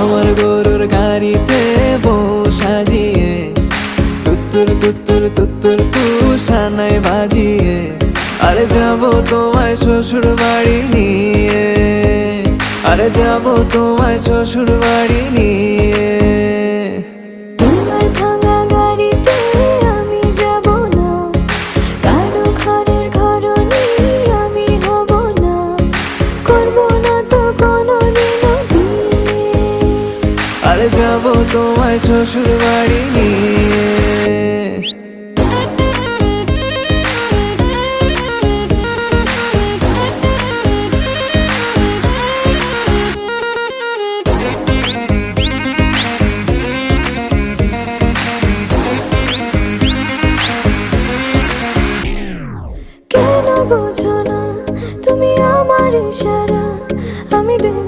আমার গরুর গাড়িতে বউ সাজিয়ে তুত্তুর তুত্তুর তুত্তুর তু সানাই বাজিয়ে, আরে যাব তোমায় শ্বশুর বাড়ি নিয়ে, আরে যাব তোমায় শ্বশুর বাড়ি নিয়ে। আর যাব তোমায় শ্বশুর বাড়ি নিয়ে বোঝো না তুমি আমার ইশারা আমি দেব